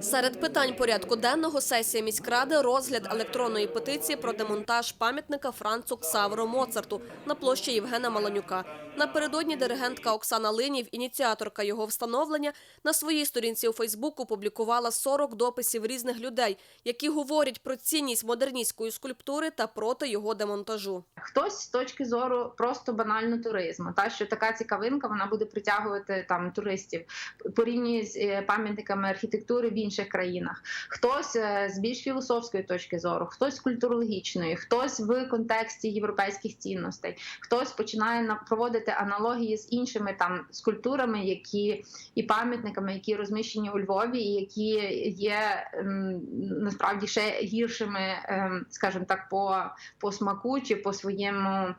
Серед питань порядку денного сесія міськради розгляд електронної петиції про демонтаж пам'ятника Францу Ксаверу Моцарту на площі Євгена Маланюка. Напередодні диригентка Оксана Линів, ініціаторка його встановлення, на своїй сторінці у Фейсбуку публікувала 40 дописів різних людей, які говорять про цінність модерністської скульптури та проти його демонтажу. Хтось з точки зору просто банально туризму, та що така цікавинка вона буде притягувати там туристів порівнює з е, пам'ятниками архітектури в інших країнах. Хтось е, з більш філософської точки зору, хтось культурологічної, хтось в контексті європейських цінностей, хтось починає на- проводити аналогії з іншими там скульптурами, які і пам'ятниками, які розміщені у Львові, і які є ем, насправді ще гіршими, ем, скажімо так, по по смаку чи по своєму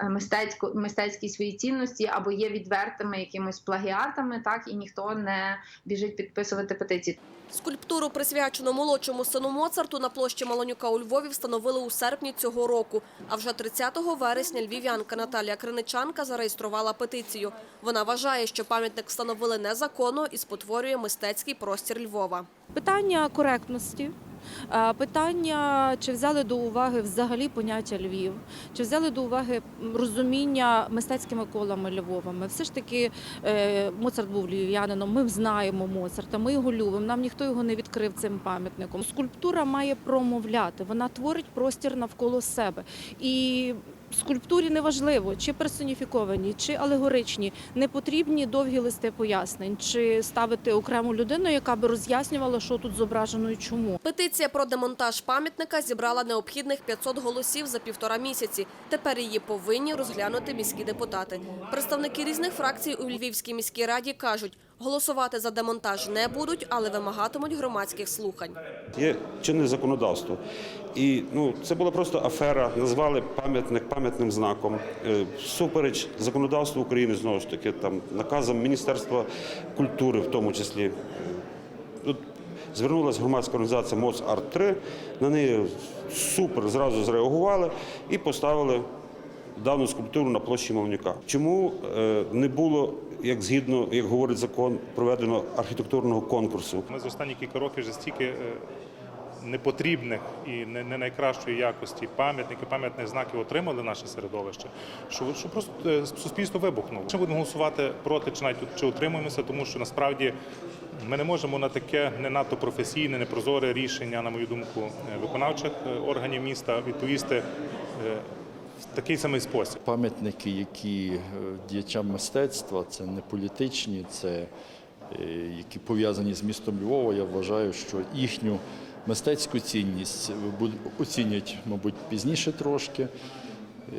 е, мистецьку мистецькій своїй цінності, або є відвертими якимось плагіатами, так і ніхто не біжить підписувати петиції. Скульптуру, присвячену молодшому сину Моцарту, на площі Маланюка у Львові встановили у серпні цього року. А вже 30 вересня львів'янка Наталія Криничанка зареєструвала петицію. Вона вважає, що пам'ятник встановили незаконно і спотворює мистецький простір Львова. Питання коректності. Е, Питання, чи взяли до уваги взагалі поняття Львів, чи взяли до уваги розуміння мистецькими колами Львова. Ми все ж таки е, Моцарт був львів'янином, ми знаємо Моцарта, ми його любимо. Нам ніхто його не відкрив цим пам'ятником. Скульптура має промовляти, вона творить простір навколо себе. І скульптурі неважливо, чи персоніфіковані, чи алегоричні, не потрібні довгі листи пояснень, чи ставити окрему людину, яка би роз'яснювала, що тут зображено і чому. Петиція про демонтаж пам'ятника зібрала необхідних 500 голосів за півтора місяці. Тепер її повинні розглянути міські депутати. Представники різних фракцій у Львівській міській раді кажуть, голосувати за демонтаж не будуть, але вимагатимуть громадських слухань. Є чинне законодавство. І ну, це була просто афера, назвали пам'ятник пам'ятним знаком. Е, Супереч законодавству України, знову ж таки, там, наказам Міністерства культури, в тому числі. Тут звернулася громадська організація МОЦ Арт 3 на неї супер зразу зреагували і поставили дану скульптуру на площі Мовнюка. Чому е, не було, як згідно, як говорить закон, проведено архітектурного конкурсу? Ми за останні кілька років вже стільки е, непотрібних і не, найкращої якості пам'ятники, пам'ятних знаків отримали наше середовище, що, що просто е, суспільство вибухнуло. Ми будемо голосувати проти чи навіть чи утримуємося, тому що насправді ми не можемо на таке не надто професійне, непрозоре рішення, на мою думку, е, виконавчих органів міста відповісти в такий самий спосіб. Пам'ятники, які е, діячам мистецтва, це не політичні, це е, які пов'язані з містом Львова. Я вважаю, що їхню мистецьку цінність буд- оцінять, мабуть, пізніше трошки. Е,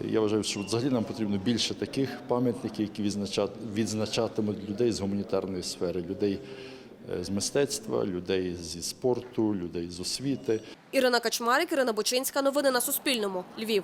Я вважаю, що взагалі нам потрібно більше таких пам'ятників, які відзначатимуть людей з гуманітарної сфери, людей е, з мистецтва, людей зі спорту, людей з освіти. Ірина Качмарик, Ірина Бочинська. Новини на Суспільному. Львів.